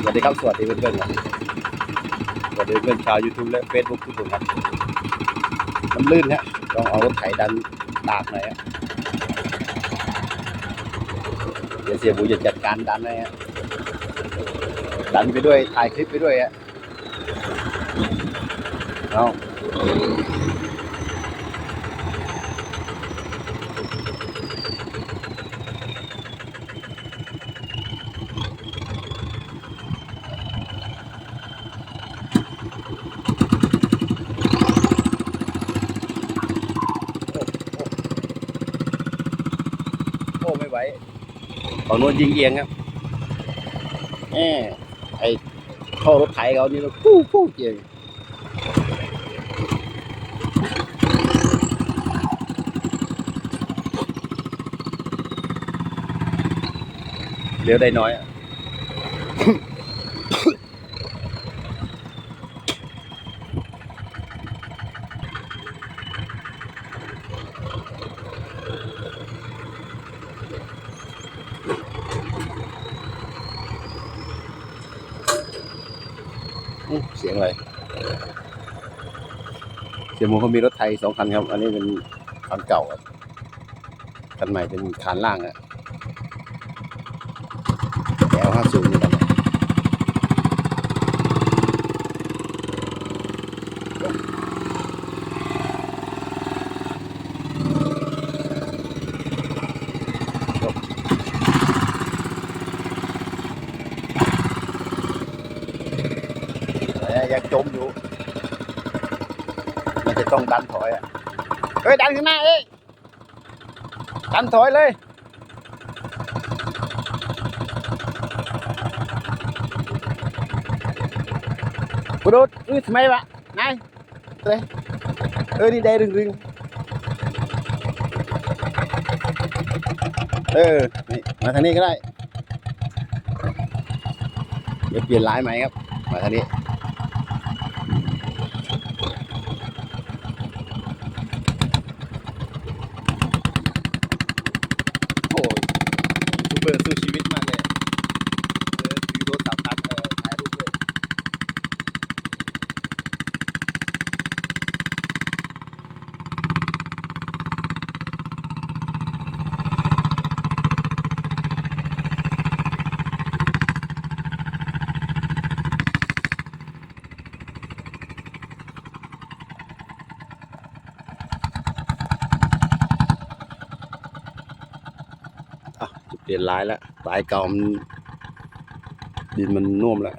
สวัสดีครับ สวัสดีเพื่อนๆครับสวัสดีเพื่อนชาวยูทูบและเฟซบุ๊กทุกคนครับมันลื่นฮะต้องเอารถไถดันดากหน่อยฮะเดี๋ยวเสียบูจะจัดการดันให้ฮะดันไปด้วยถ่ายคลิปไปด้วยฮะเอา อ้ไม่ไหวฝั่งโน้นยิงเอียงครับแหมไอ้ท่อรถไถเขานี่มันฟู่ฟู่เอียงเลี้ยวได้น้อยอะ เสียงอะไรเสียหมูเขามีรถไทยสองคันครับ อันนี้เป็นคันเก่าครับคันใหม่เป็นคานล่างอะแอลห้าศูนย์นี่กัน ยังจมอยู่ มันจะต้องดันถอยอะเฮ้ยดันข้างหน้าเอ้ยดันถอยเลยกูโดดอื้อทำไมวะนายเลยเออนี่ได้รึงรึงเออนี่มาทางนี้ก็ได้ เดี๋ยวเปลี่ยนลายใหมครับ มาทางนี้ โอ้ย ยูทูบเบ เปลี่ยนลายแล้วลายเก่ามันดินมันน่วมแล้ว